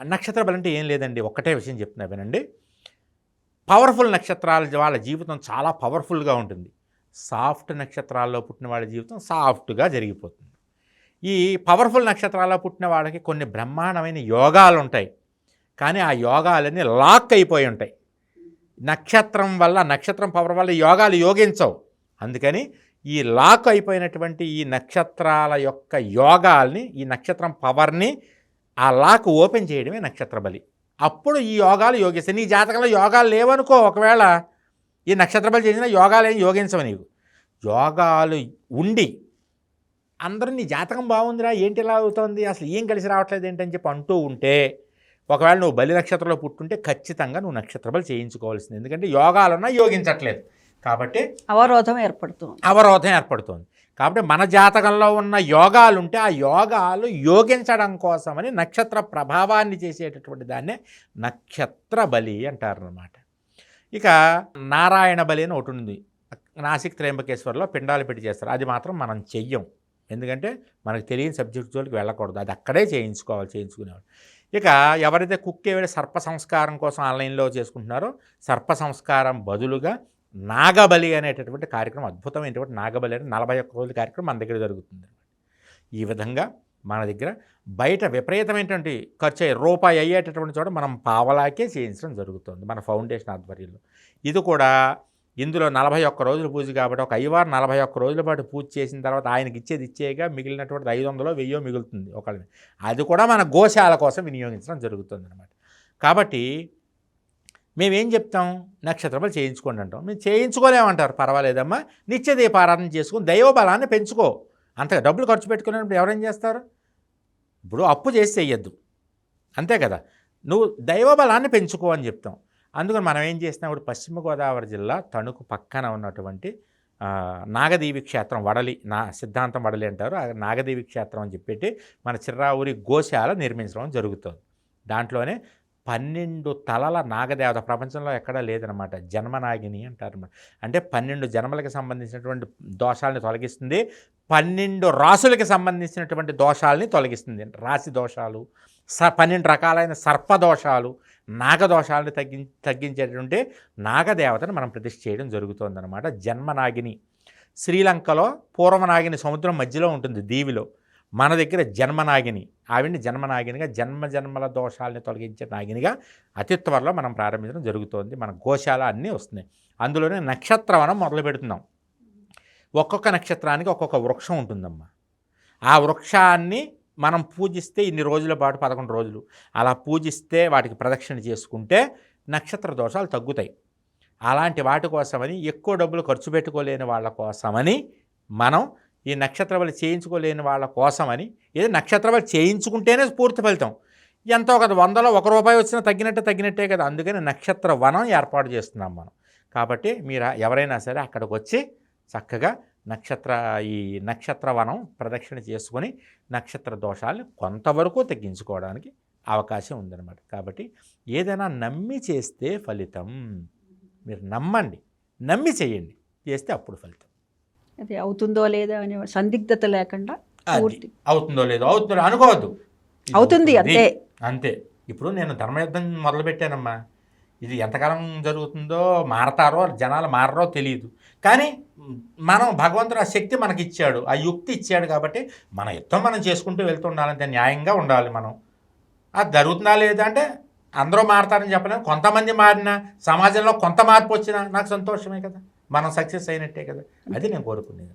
నక్షత్ర బలం అంటే ఏం లేదండి ఒక్కటే విషయం చెప్తున్నా వినండి. పవర్ఫుల్ నక్షత్రాల వాళ్ళ జీవితం చాలా పవర్ఫుల్గా ఉంటుంది. సాఫ్ట్ నక్షత్రాల్లో పుట్టిన వాళ్ళ జీవితం సాఫ్ట్గా జరిగిపోతుంది. ఈ పవర్ఫుల్ నక్షత్రాల్లో పుట్టిన వాళ్ళకి కొన్ని బ్రహ్మాండమైన యోగాలు ఉంటాయి. కానీ ఆ యోగాలన్నీ లాక్ అయిపోయి ఉంటాయి. నక్షత్రం వల్ల నక్షత్రం పవర్ వల్ల యోగాలు యోగించవు. అందుకని ఈ లాక్ అయిపోయినటువంటి ఈ నక్షత్రాల యొక్క యోగాల్ని ఈ నక్షత్రం పవర్ని ఆ లాక్ ఓపెన్ చేయడమే నక్షత్ర బలి. అప్పుడు ఈ యోగాలు యోగిస్తాయి. నీ జాతకంలో యోగాలు లేవనుకో ఒకవేళ ఈ నక్షత్ర బలి చేసిన యోగాలు ఏం యోగించవు నీకు. యోగాలు ఉండి అందరూ నీ జాతకం బాగుందిరా ఏంటి ఇలా అవుతుంది అసలు ఏం కలిసి రావట్లేదు ఏంటని చెప్పి అంటూ ఉంటే ఒకవేళ నువ్వు బలి నక్షత్రంలో పుట్టుంటే ఖచ్చితంగా నువ్వు నక్షత్ర బలి చేయించుకోవాల్సింది. ఎందుకంటే యోగాలున్నా యోగించట్లేదు. కాబట్టి అవరోధం ఏర్పడుతుంది. అవరోధం ఏర్పడుతుంది. కాబట్టి మన జాతకంలో ఉన్న యోగాలు ఉంటే ఆ యోగాలు యోగించడం కోసమని నక్షత్ర ప్రభావాన్ని చేసేటటువంటి దాన్నే నక్షత్ర బలి అంటారనమాట ఇక నారాయణ బలి అని ఒకటి ఉంది. నాసిక్ త్రయంబకేశ్వర్లో పిండాలు పెట్టి చేస్తారు. అది మాత్రం మనం చెయ్యం. ఎందుకంటే మనకు తెలియని సబ్జెక్ట్ జోలికి వెళ్ళకూడదు. అది అక్కడే చేయించుకోవాలి చేయించుకునేవాడు ఇక ఎవరైతే కుక్కేవిడ సర్ప సంస్కారం కోసం ఆన్లైన్లో చేసుకుంటున్నారో సర్ప సంస్కారం బదులుగా నాగబలి అనేటటువంటి కార్యక్రమం అద్భుతమైనటువంటి నాగబలి అనే నలభై ఒక్క రోజుల కార్యక్రమం మన దగ్గర జరుగుతుంది ఈ విధంగా మన దగ్గర బయట విపరీతమైనటువంటి ఖర్చు అయ్యే రూపాయి అయ్యేటటువంటి చోట మనం పావలాకే చేయించడం జరుగుతుంది మన ఫౌండేషన్ ఆధ్వర్యంలో. ఇది కూడా ఇందులో నలభై ఒక్క రోజులు పూజ కాబట్టి ఒక ఐవారు నలభై ఒక్క రోజుల పాటు పూజ చేసిన తర్వాత ఆయనకి ఇచ్చేది ఇచ్చేయగా మిగిలినటువంటి ఐదు వందలో వెయ్యో మిగులుతుంది ఒకళ్ళని అది కూడా మన గోశాల కోసం వినియోగించడం జరుగుతుంది అనమాట కాబట్టి మేమేం చెప్తాం? నక్షత్రములు చేయించుకోండి అంటాం. మేము చేయించుకోలేమంటారు. పర్వాలేదమ్మా. నిత్య దీపారాధన చేసుకుని దైవబలాన్ని పెంచుకో. అంత డబ్బులు ఖర్చు పెట్టుకునేటప్పుడు ఎవరేం చేస్తారు? ఇప్పుడు అప్పు చేసి చెయ్యొద్దు. అంతే కదా. నువ్వు దైవబలాన్ని పెంచుకో అని చెప్తాం. అందుకని మనం ఏం చేసినా ఇప్పుడు పశ్చిమ గోదావరి జిల్లా తణుకు పక్కన ఉన్నటువంటి నాగదేవి క్షేత్రం వడలి నా సిద్ధాంతం వడలి అంటారు. నాగదేవి క్షేత్రం అని చెప్పేటి మన చిర్రావురి గోశాల నిర్మించడం జరుగుతుంది. దాంట్లోనే పన్నెండు తలల నాగదేవత ప్రపంచంలో ఎక్కడా లేదనమాట జన్మనాగిని అంటారు అంటే పన్నెండు జన్మలకు సంబంధించినటువంటి దోషాలని తొలగిస్తుంది. పన్నెండు రాసులకి సంబంధించినటువంటి దోషాలని తొలగిస్తుంది. రాశి దోషాలు స పన్నెండు రకాలైన సర్పదోషాలు నాగదోషాలను తగ్గి తగ్గించేటువంటి నాగదేవతను మనం ప్రతిష్ఠ చేయడం జరుగుతుందన్నమాట. జన్మనాగిని శ్రీలంకలో పూర్వనాగిని సముద్రం మధ్యలో ఉంటుంది. దీవిలో. మన దగ్గర జన్మనాగిని ఆవిడ్ని జన్మనాగినిగా జన్మ జన్మల దోషాలని తొలగించే నాగినిగా అతి త్వరలో మనం ప్రారంభించడం జరుగుతోంది. మన గోశాల అన్నీ వస్తున్నాయి. అందులోనే నక్షత్రవనం మొదలు పెడుతున్నాం. ఒక్కొక్క నక్షత్రానికి ఒక్కొక్క వృక్షం ఉంటుందమ్మా. ఆ వృక్షాన్ని మనం పూజిస్తే ఇన్ని రోజుల పాటు పదకొండు రోజులు. అలా పూజిస్తే వాటికి ప్రదక్షిణ చేసుకుంటే నక్షత్ర దోషాలు తగ్గుతాయి. అలాంటి వాటి కోసమని ఎక్కువ డబ్బులు ఖర్చు పెట్టుకోలేని వాళ్ళ కోసమని మనం ఈ నక్షత్రవళి చేయించుకోలేని వాళ్ళ కోసమని ఏదో నక్షత్రవళి చేయించుకుంటేనే పూర్తి ఫలితం. ఎంతో ఒక వందలో ఒక రూపాయి వచ్చినా తగ్గినట్టే తగ్గినట్టే కదా అందుకని నక్షత్ర వనం ఏర్పాటు చేస్తున్నాం మనం. కాబట్టి మీరు ఎవరైనా సరే అక్కడికి వచ్చి చక్కగా నక్షత్ర ఈ నక్షత్ర వనం ప్రదక్షిణ చేసుకొని నక్షత్ర దోషాలను కొంతవరకు తగ్గించుకోవడానికి అవకాశం ఉందన్నమాట. కాబట్టి ఏదైనా నమ్మి చేస్తే ఫలితం. మీరు నమ్మండి నమ్మి చేయండి చేస్తే అప్పుడు ఫలితం. అది అవుతుందో లేదో అనే సందిగ్ధత లేకుండా పూర్తి. అవుతుందో లేదో అవుతుందో అనుకోవద్దు. అవుతుంది. అంతే. అంతే. ఇప్పుడు నేను ధర్మయుద్ధం మొదలుపెట్టానమ్మా. ఇది ఎంతకాలం జరుగుతుందో మారతారో జనాలు మారరో తెలియదు కానీ మనం భగవంతుడు ఆ శక్తి మనకి ఇచ్చాడు ఆ యుక్తి ఇచ్చాడు కాబట్టి మన యుద్ధం మనం చేసుకుంటూ వెళ్తూ ఉండాలంటే న్యాయంగా ఉండాలి మనం. అది జరుగుతుందా లేదా అంటే అందరూ మారతారని చెప్పలేము కొంతమంది మారినా సమాజంలో కొంత మార్పు వచ్చినా నాకు సంతోషమే కదా. మనం సక్సెస్ అయినట్టే కదా. అది నేను కోరుకునేది.